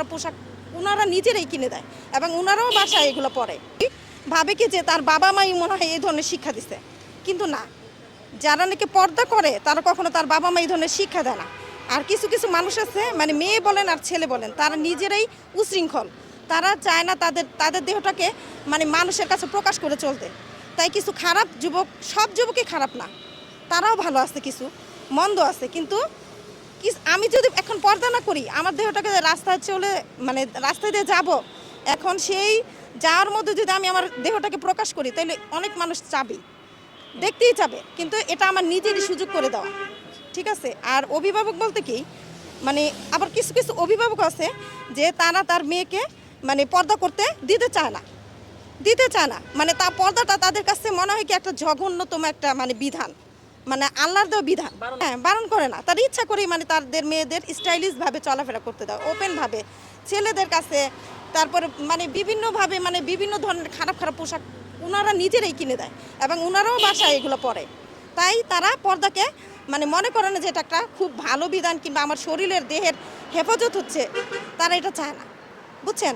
খারাপ পোশাক ওনারা নিজেরাই কিনে দেয় এবং ওনারাও বাসায় এগুলো পরে। ভাবে কি যে তার বাবা মাই মনে হয় এই ধরনের শিক্ষা দিছে। কিন্তু না। যারা নাকি পর্দা করে, তারা কখনো তার বাবা মা এই ধরনের শিক্ষা দেয় না। আর কিছু কিছু মানুষ আছে মানে মেয়ে বলেন আর ছেলে বলেন, তারা নিজেরাই উশৃঙ্খল। তারা চায় না তাদের তাদের দেহটাকে মানে মানুষের কাছে প্রকাশ করে চলতে। তাই কিছু খারাপ যুবক, সব যুবকই খারাপ না। তারাও ভালো আছে কিছু, মন্দ আছে, কিন্তু আমি যদি এখন পর্দা না করি, আমার দেহটাকে রাস্তায় চলে মানে রাস্তায় দিয়ে যাব, এখন সেই যাওয়ার মধ্যে যদি আমি আমার দেহটাকে প্রকাশ করি, তাহলে অনেক মানুষ চাবে, দেখতেই চাবে, কিন্তু এটা আমার নিজেরই সুযোগ করে দেওয়া, ঠিক আছে? আর অভিভাবক বলতে কি মানে আবার কিছু কিছু অভিভাবক আছে যে তারা তার মেয়েকে মানে পর্দা করতে দিতে চায় না, দিতে চায় না মানে তা পর্দাটা তাদের কাছে মনে হয় কি একটা জঘন্যতম একটা মানে বিধান। মানে আল্লাহর দেওয়া বিধান। হ্যাঁ বারণ করে না। তার ইচ্ছা করেই মানে তাদের মেয়েদের স্টাইলিশভাবে চলাফেরা করতে দাও ওপেনভাবে ছেলেদের কাছে তারপরে মানে বিভিন্নভাবে মানে বিভিন্ন ধরনের খারাপ খারাপ পোশাক ওনারা নিজেরাই কিনে দেয় এবং ওনারাও বাসায় এগুলো পরে। তাই তারা পর্দাকে মানে মনে করে না যে এটা একটা খুব ভালো বিধান কিংবা আমার শরীরের দেহের হেফাজত হচ্ছে। তারা এটা চায় না। বুঝছেন?